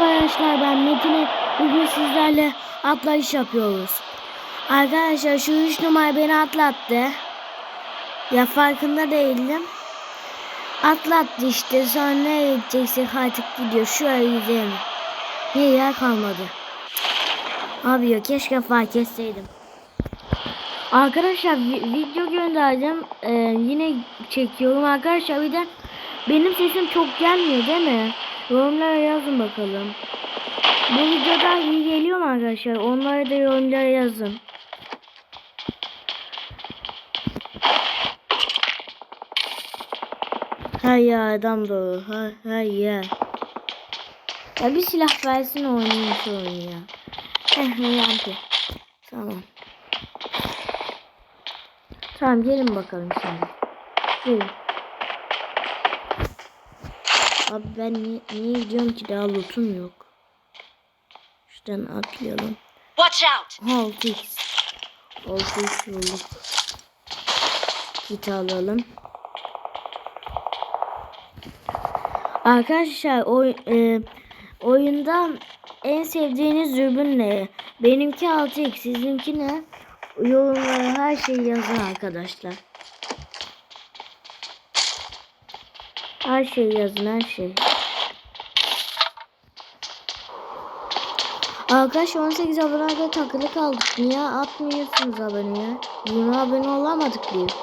Arkadaşlar ben Metin'e bugün sizlerle atlayış yapıyoruz. Arkadaşlar şu 3 numara beni atlattı. Ya farkında değildim. Atlattı işte sonra nereye gideceksek artık gidiyor. Şuraya gidelim. Bir yer kalmadı. Abi ya keşke fark etseydim. Arkadaşlar vi- video gönderdim. Ee, yine çekiyorum arkadaşlar. Bir de benim sesim çok gelmiyor değil mi? Yorumlara yazın bakalım. Bu videoda iyi geliyor mu arkadaşlar? Onları da yorumlara yazın. Hay ya adam doğru. Hay, hay ya. Ya bir silah versin oynayayım şu ya. Eh ne? Tamam. Tamam gelin bakalım şimdi. Gelin. Abi ben niye, niye gidiyorum ki daha lootum yok. Şuradan atlayalım. Watch out! 6x. 6x bulduk. Kit alalım. Arkadaşlar oy, e, oyunda en sevdiğiniz dürbün ne? Benimki 6x, sizinki ne? Yorumlara her şeyi yazın arkadaşlar. Her şeyi yazın her şey. Arkadaşlar 18 abonede takılı kaldık. Niye atmıyorsunuz aboneye? 20 abone olamadık biz.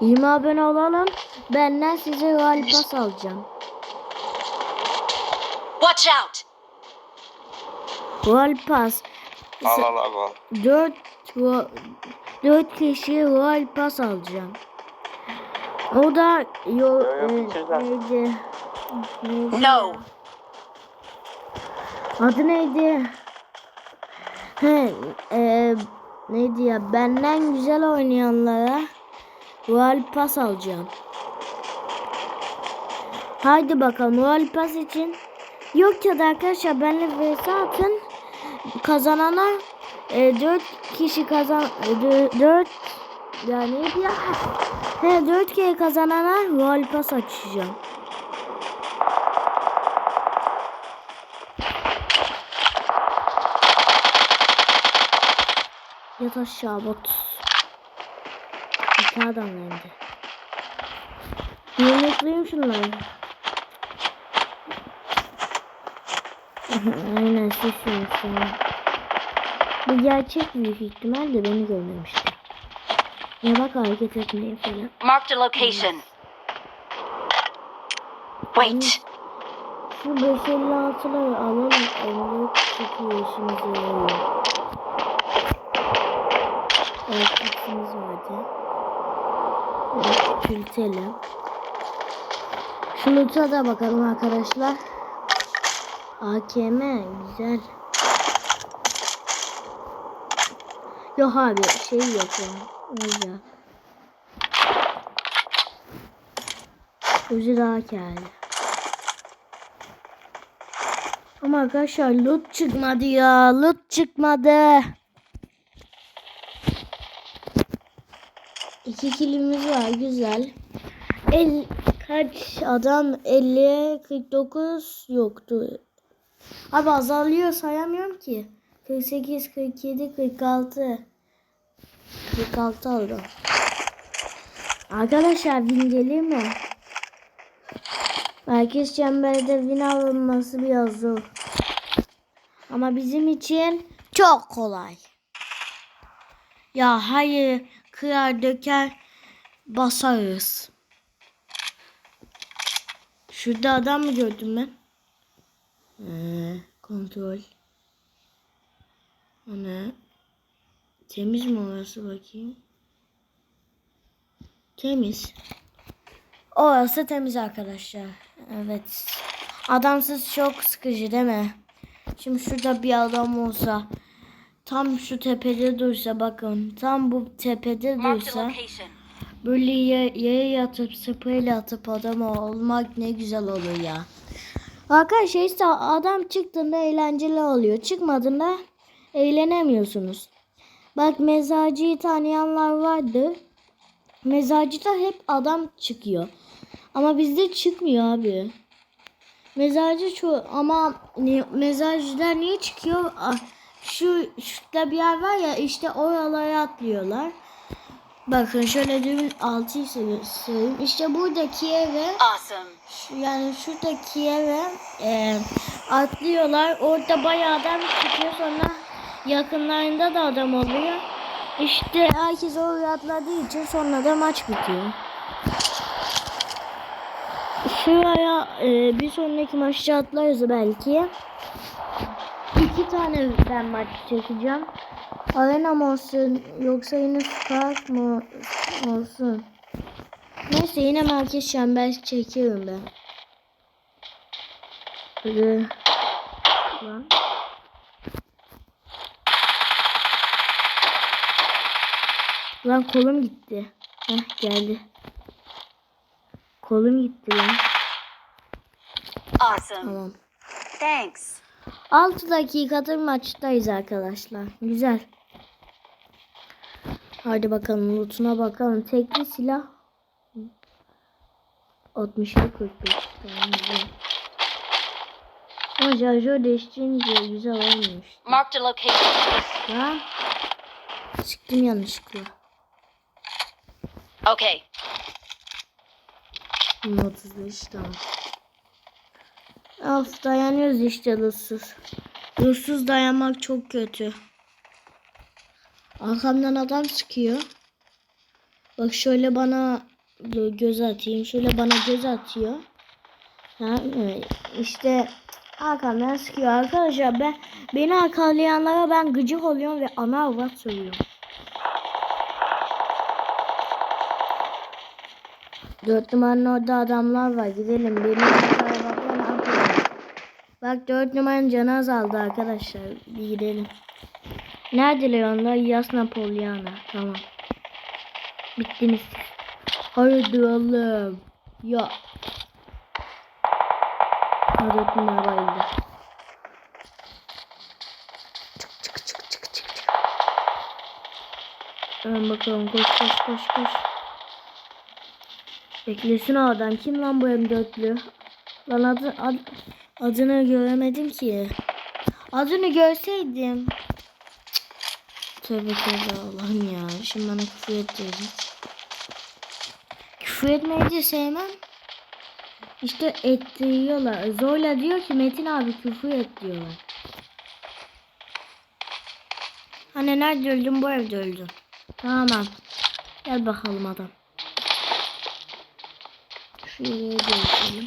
20 abone olalım. Benden size Royal Pass alacağım. Watch out! Royal Pass. Al al al al. 4 4 kişi Royal Pass alacağım. O da yo, Yo, yo, e, neydi? No! Adı neydi? He, e, neydi ya? Benden güzel oynayanlara Royal Pass alacağım. Haydi bakalım Royal Pass için. Yok ya da arkadaşlar benimle vs atın. Kazanana e, 4 kişi kazan e, 4 yani neydi ya? He 4 kere kazanana Royal Pass açacağım. Yat aşağı bot. İki adam bende. Yemekleyeyim şunları. Aynen sesin sana. Bu gerçek büyük ihtimal de beni görmemiştir. Ya bak hareket etmeyi falan. Marked a location. Wait. Şu 556'ları alalım. Emniyet çıkıyor işimize yarıyor. Evet, taksimiz vardı. Evet, küçültelim. Şu loot'a da bakalım arkadaşlar. AKM güzel. Yok abi şey yok ya. Öyle. Ucu daha kârlı. Ama arkadaşlar loot çıkmadı ya. Loot çıkmadı. İki kilimiz var güzel. El kaç adam 50 49 yoktu. Abi azalıyor sayamıyorum ki. 48 47 46 46 oldu. Arkadaşlar win gelir mi? Herkes çemberde win alınması biraz zor. Ama bizim için çok kolay. Ya hayır kırar döker basarız. Şurada adam mı gördüm ben? Ee, kontrol. O ne? Temiz mi orası bakayım? Temiz. Orası temiz arkadaşlar. Evet. Adamsız çok sıkıcı değil mi? Şimdi şurada bir adam olsa tam şu tepede dursa bakın tam bu tepede dursa böyle ye- yere yatıp spreyle atıp adam olmak ne güzel olur ya. Arkadaşlar işte adam çıktığında eğlenceli oluyor. Çıkmadığında eğlenemiyorsunuz. Bak mezarcıyı tanıyanlar vardı. Mezarcıda hep adam çıkıyor. Ama bizde çıkmıyor abi. Mezarcı çoğu ama mezarcılar niye çıkıyor? Ah, Şu şurada bir yer var ya işte oralara atlıyorlar. Bakın şöyle düğün altıyı söyleyeyim. İşte buradaki eve Awesome. şu- yani şuradaki eve e, atlıyorlar. Orada bayağı adam çıkıyor sonra yakınlarında da adam oluyor. İşte herkes oraya atladığı için sonra da maç bitiyor. Şuraya e, bir sonraki maçta atlarız belki. İki tane ben maç çekeceğim. Arena mı olsun yoksa yine Spark mı olsun? Neyse yine merkez çember çekiyorum ben. Böyle. Lan. Lan kolum gitti. Heh geldi. Kolum gitti lan. Awesome. Tamam. Thanks. 6 dakikadır maçtayız arkadaşlar. Güzel. Hadi bakalım lootuna bakalım. Tekli silah. 62 45. Tamam güzel. Ama şarjör değiştirince güzel olmuş. Marked a location. Ha? Çıktım yanlışlıkla. Okay. 35 tamam. Of dayanıyoruz işte lootsuz. Lootsuz dayanmak çok kötü. Arkamdan adam sıkıyor. Bak şöyle bana gö- göz atayım. Şöyle bana göz atıyor. Evet. işte arkamdan sıkıyor. Arkadaşlar ben beni arkalayanlara ben gıcık oluyorum ve ana avrat söylüyorum. Dört numaranın orada adamlar var. Gidelim. Arabamdan atlayalım. Bak dört numaranın canı azaldı arkadaşlar. Bir gidelim. Neredeler onlar? Yas Napolyana. Tamam. Bittiniz. Haydi oğlum. Ya. Dört numara bayıldı. Çık çık çık çık. çık. Hemen bakalım. Koş koş koş koş. Beklesin o adam. Kim lan bu M4'lü? Lan adı, ad, adını göremedim ki. Adını görseydim. Tövbe tövbe Allah'ım ya. Şimdi bana küfür edecek. Küfür etmeyi de sevmem. İşte ettiriyorlar. Zorla diyor ki Metin abi küfür et diyorlar. Hani nerede öldün bu evde öldün. Tamam. Gel bakalım adam. Şuraya geçelim.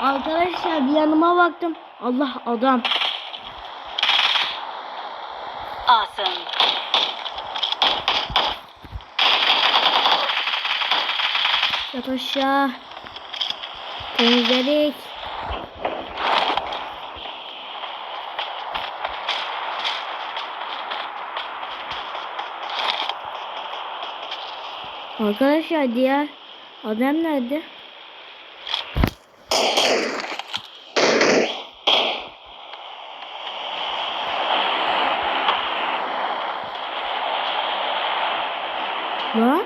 Arkadaşlar bir yanıma baktım. Allah adam. Awesome. Yat aşağı. Temizledik. Arkadaşlar diğer adam nerede? Lan?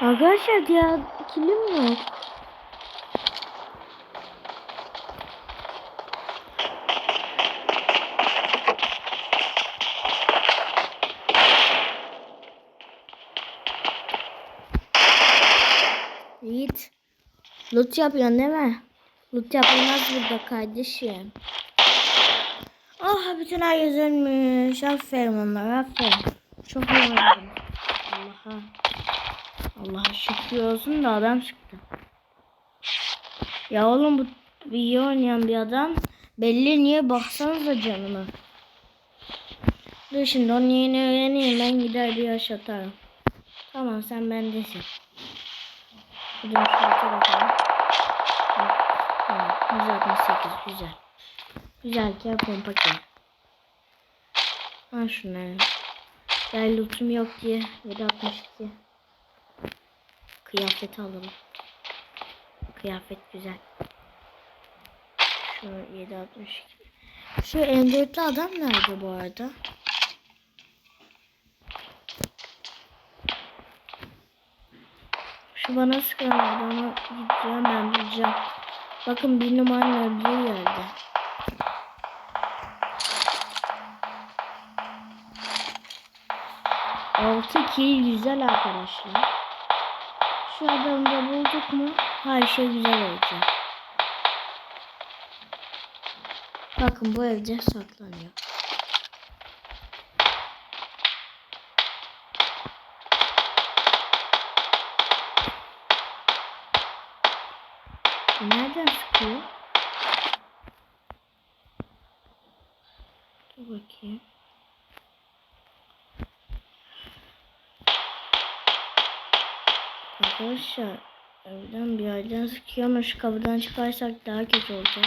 Arkadaşlar diğer kilim yok. Yiğit. Loot yapıyorsun değil mi? Loot yapılmaz burada kardeşim. Ah bütün herkes ölmüş. Aferin onlara aferin. Çok iyi oynadım. Allah'a. Allah'a şükür olsun da adam çıktı. Ya oğlum bu iyi oynayan bir adam. Belli niye baksanıza canıma. Dur şimdi onun yeni öğreneyim ben gider bir yaşatarım. Tamam sen bendesin. Bir de şuraya bakalım. Tamam 168 güzel. Güzel gel pompa gel. Ha şunları. Gel lootum yok diye 762. kıyafeti alalım. Kıyafet güzel. Şu 762. Şu M4'lü adam nerede bu arada? Şu bana sıkan adamı gideceğim ben bulacağım. Bakın bir numaranın öldüğü yerde. Altı kill güzel arkadaşlar. Şu adamı da bulduk mu her şey güzel olacak. Bakın bu evde saklanıyor. Bu nereden sıkıyor? Dur bakayım. Arkadaşlar evden bir yerden sıkıyor ama şu kapıdan çıkarsak daha kötü olacak.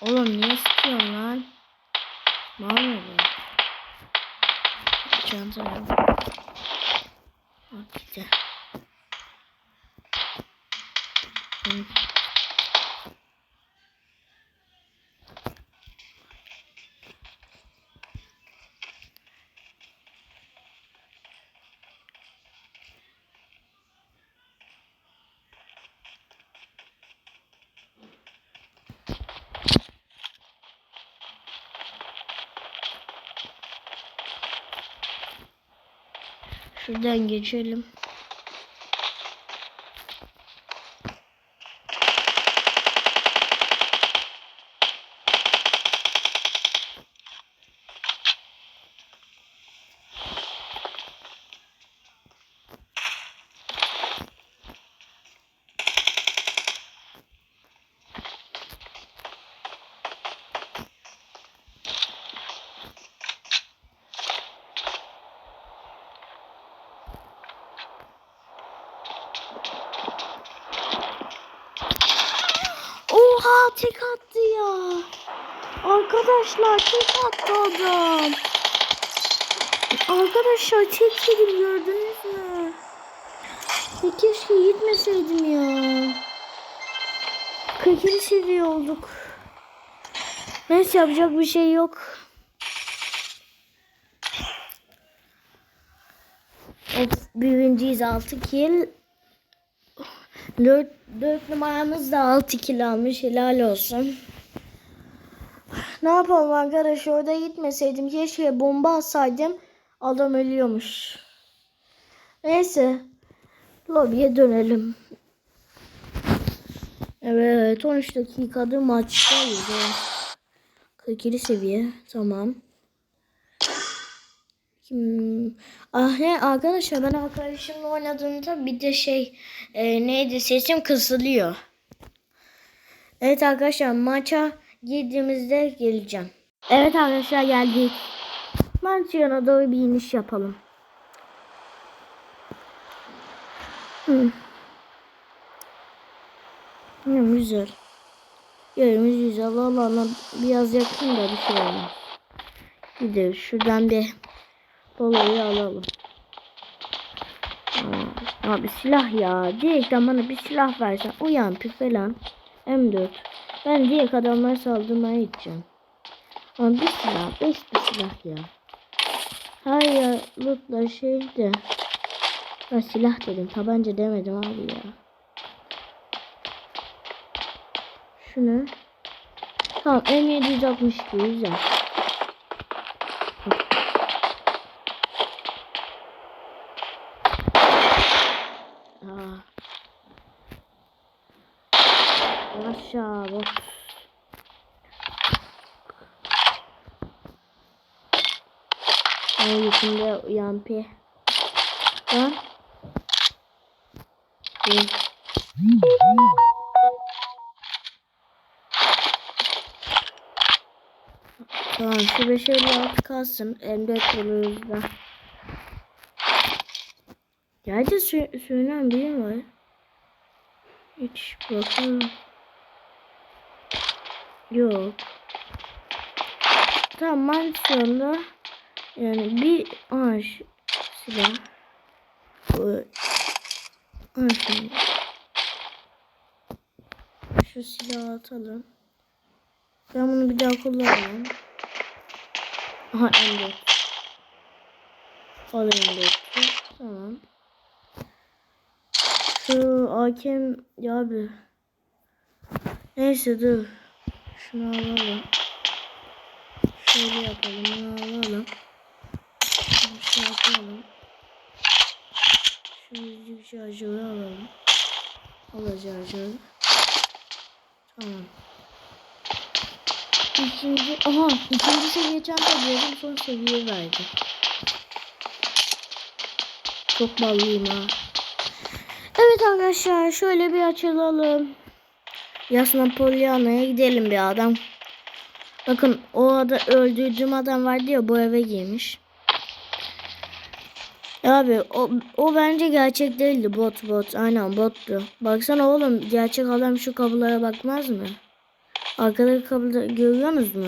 Oğlum niye sıkıyorsun lan? Mal mı bu? Çantaya bak. Gitti. Hı. Şuradan geçelim. Oha tek attı ya. Arkadaşlar tek attı adam. Arkadaşlar tek yedim gördünüz mü? Ya keşke gitmeseydim ya. 42 seviye olduk. Neyse yapacak bir şey yok. Evet, birinciyiz 6 kill. 4, 4 numaramız da 6 kilo almış. Helal olsun. Ne yapalım arkadaş orada gitmeseydim. Keşke bomba atsaydım. Adam ölüyormuş. Neyse. Lobiye dönelim. Evet 13 dakikadır maçtayız. 42 seviye. Tamam. Kim? Ah ne arkadaşlar ben arkadaşımla oynadığımda bir de şey e, neydi sesim kısılıyor. Evet arkadaşlar maça girdiğimizde geleceğim. Evet arkadaşlar geldik. Maç yana doğru bir iniş yapalım. Hı. Hı, güzel. Yerimiz güzel. Allah Allah biraz yakın da bir şey olmaz. Gidiyoruz. Şuradan bir dolayı alalım. Aa, abi silah ya. Direkt bana bir silah versen. Uyan pü falan. M4. Ben direkt adamlara saldırmaya gideceğim. Ama bir silah. Beş bir silah ya. Hayır lootla şeydi. Ben silah dedim. Tabanca demedim abi ya. Şunu. Tamam M762 güzel. Aa. Aşağı bak. Lan. Dur. Tamam şu 556 kalsın. M4 buluruz da. Gerçi su suyundan biri var? Hiç bakalım. Yok. Tamam mansiyon yani bir ağaç Silah. Bu. Şimdi. Şu silahı atalım. Ben bunu bir daha kullanmam. Aha M4. Al M4'ü. Tamam. Şu hakem ya abi. Neyse dur. Şunu alalım. Şöyle yapalım. Bunu alalım. Şey yapalım. Şu yüzük şarjörü alalım. Alacağız şarjörü. Tamam. İkinci, aha ikinci seviye çanta diyordum son seviye verdi. Çok ballıyım ha. Evet arkadaşlar şöyle bir açılalım. Yasna Pollyanna'ya gidelim bir adam. Bakın o ada öldürdüğüm adam vardı ya bu eve girmiş. Ya abi o, o bence gerçek değildi bot bot aynen bottu. Baksana oğlum gerçek adam şu kapılara bakmaz mı? Arkadaki kapıda görüyorsunuz mu?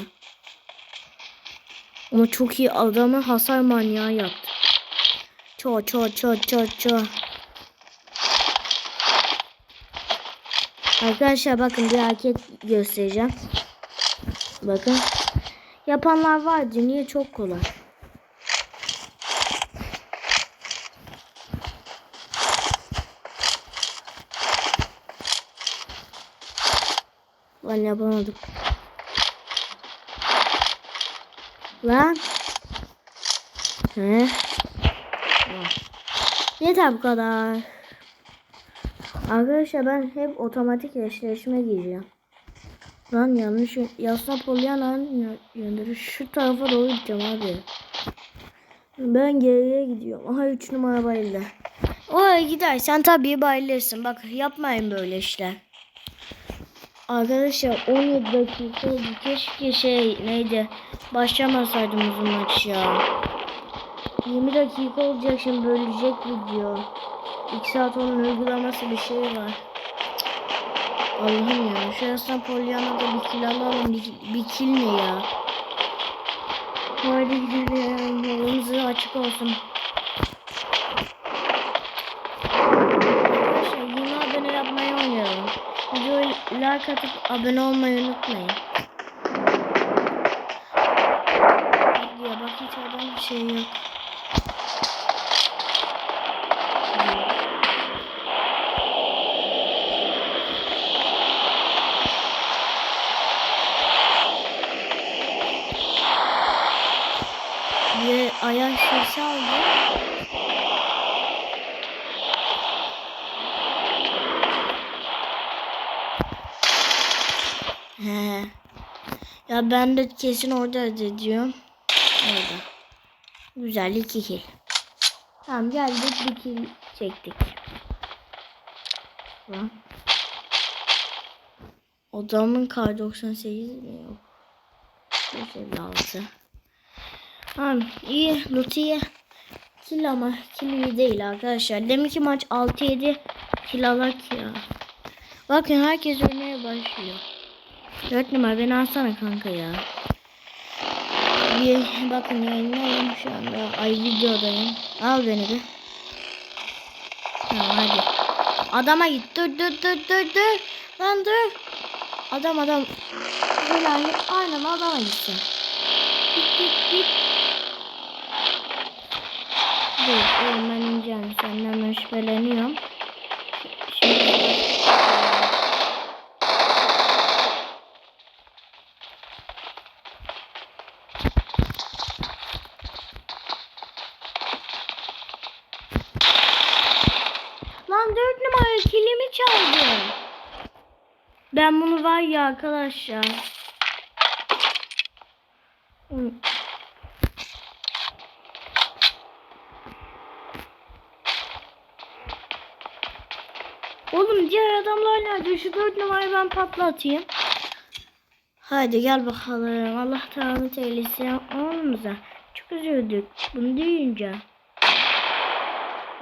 Ama çok iyi adamı hasar manyağı yaptı. Ço ço ço ço ço. Arkadaşlar bakın bir hareket göstereceğim. Bakın. Yapanlar vardı. Niye çok kolay. Lan yapamadım. Lan. He. Yeter bu kadar. Arkadaşlar ben hep otomatik eşleşme gireceğim. Lan yanlış Yasna Polyana'nın yöndürü şu tarafa doğru gideceğim abi. Ben geriye gidiyorum. Aha 3 numara bayıldı. Oraya gidersen tabii bayılırsın. Bak yapmayın böyle işler. Arkadaşlar 17 dakika. Keşke şey neydi başlamasaydım uzun maç ya. 20 dakika olacak şimdi bölecek video. 2 saat onun uygulaması bir şey var. Allah'ım ya. Şu Aslan Pollyanna'da bir kill alalım. Bir, bir kill ne ya? Haydi gidelim. Yolumuz açık olsun. Arkadaşlar yeni abone yapmayı oynayalım. Videoyu like atıp abone olmayı unutmayın. Ya bak hiç adam bir şey yok. Bir ayak sesi aldı. He. Ben de kesin orada diyorum. Orada. Güzel iki kill. Tamam geldik bir kill çektik. Lan. Odamın kar 98 mi yok? 156. Tamam iyi loot iyi. Kill ama kill iyi değil arkadaşlar. Demek ki maç 6-7 kill alak ya. Bakın herkes oynamaya başlıyor. 4 numara beni alsana kanka ya. Bir bakın yayınlayayım şu anda. Ay videodayım. Al beni de. Tamam hadi. Adama git. Dur dur dur dur dur. Lan dur. Adam adam. Helal. Aynen adama gitsin. Git git git. Dur ben ineceğim. Senden ben. Şimdi Lan dört numara kilimi çaldı. Ben bunu var ya arkadaşlar. Oğlum diğer adamlar nerede? Şu dört numarayı ben patlatayım. Hadi gel bakalım. Allah rahmet eylesin oğlumuza. Çok üzüldük. Bunu duyunca.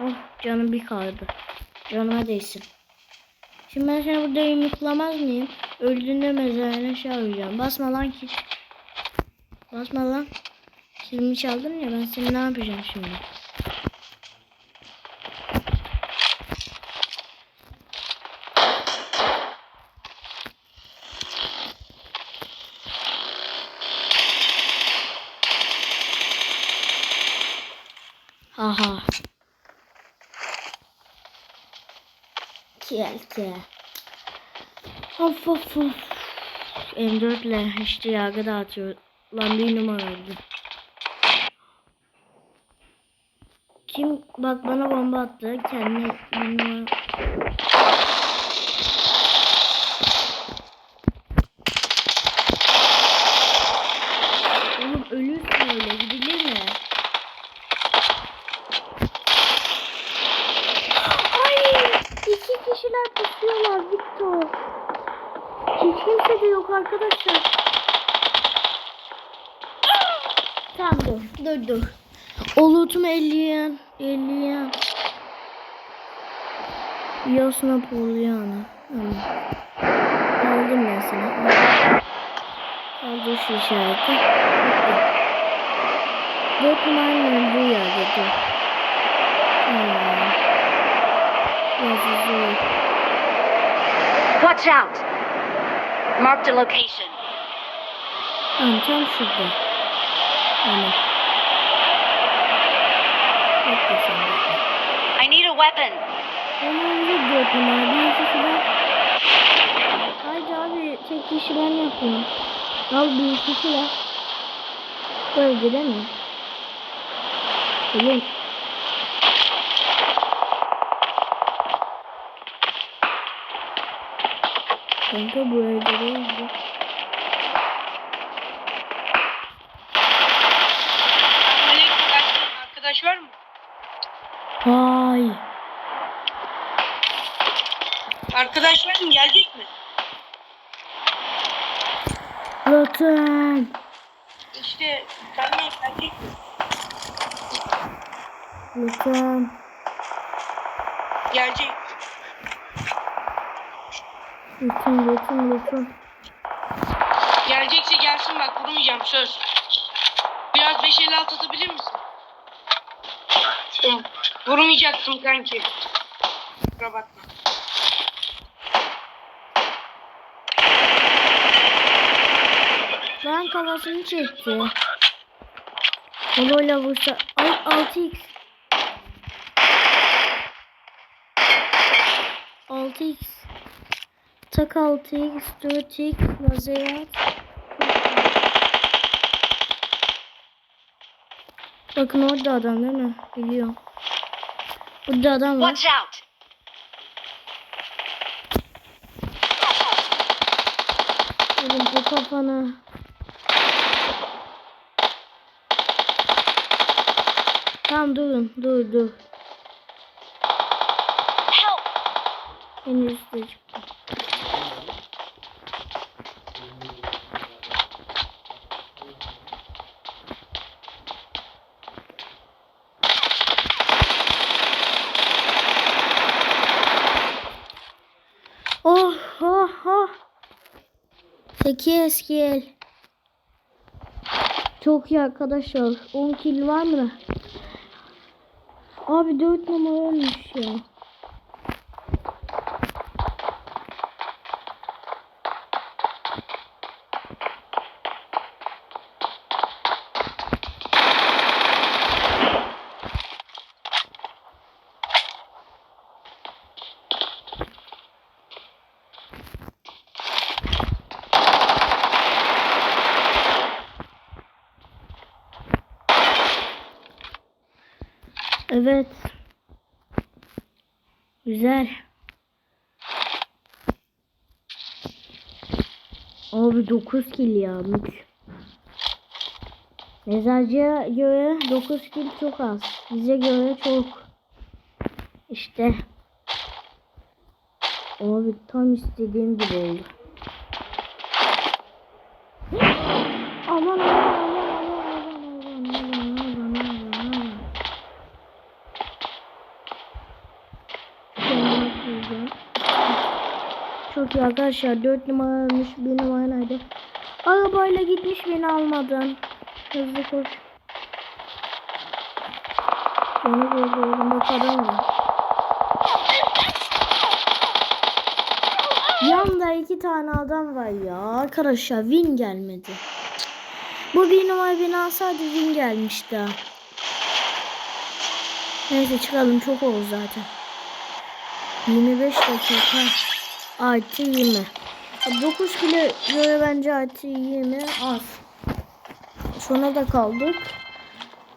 Oh canım bir kaldı. Canıma değsin. Şimdi ben seni burada yumruklamaz mıyım? Öldüğünde mezarına şey arayacağım. Basma lan ki. Basma lan. Kilimi çaldın ya ben seni ne yapacağım şimdi? Aha. Kelke. Of of of. M4 ile işte yargı dağıtıyor. Lan bir numaraydı. Kim bak bana bomba attı. Kendi bir numara. dur. Olutum elleyen, elleyen. Yosuna poluyana. Ama aldım ben seni. Aldım şu işareti. Dört numaranın bu yerde dur. Watch out. Mark the location. Tamam, tam şurada. Tamam. I need a weapon. Önce dört numara. Bir iki silah. Haydi abi tek kişi ben yapıyorum. Al bir iki silah. Böyle değil mi? Oğlum. Kanka bu evde değildi. Aleyküm arkadaş var mı? Hay. Arkadaş var mı? Gelecek mi? Lütfen. İşte tamam gelecek mi? Lütfen. Gelecek. Lütfen lütfen lütfen. Gelecekse gelsin bak vurmayacağım söz. Biraz 556 atabilir misin? Vurmayacaksın kanki. Kusura bakma. Lan kafasını çekti. Koloyla vursa. Ay 6x. 6x. Tak 6x, 4x, lazer. Bakın orada adam değil mi? Biliyorum. Burada adam var. Watch out! Oğlum o kafanı. Tamam durun. Dur dur. Help! En üstte çıktı. Oh oh oh. 8 kill. Çok iyi arkadaşlar. 10 kill var mı? Abi 4 numara ölmüş ya. Evet. Güzel. Abi 9 kill ya. Mezarcıya göre 9 kill çok az. Bize göre çok. İşte. Abi tam istediğim gibi oldu. Arkadaşlar. 4 numara ölmüş. 1 numara nerede? Arabayla gitmiş beni almadan. Hızlı koş. Beni görüyorum. Bak adam var. Yanda iki tane adam var ya. Arkadaşlar win gelmedi. Bu bir numara beni alsaydı win gelmişti. Neyse çıkalım çok oldu zaten. 25 dakika artı 20. 9 kilo göre bence artı 20 az. Sona da kaldık.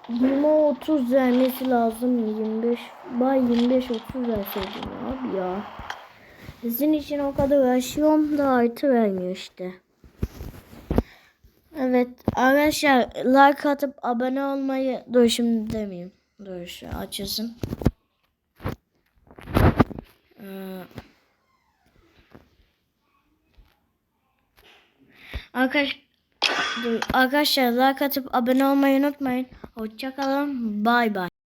20 30 vermesi lazım 25. Bay 25 30 verseydim abi ya. Sizin için o kadar uğraşıyorum da artı vermiyor işte. Evet arkadaşlar like atıp abone olmayı dur şimdi demeyeyim. Dur şu açılsın. Ee, Arkadaş, arkadaşlar like atıp abone olmayı unutmayın. Hoşçakalın. Bay bay.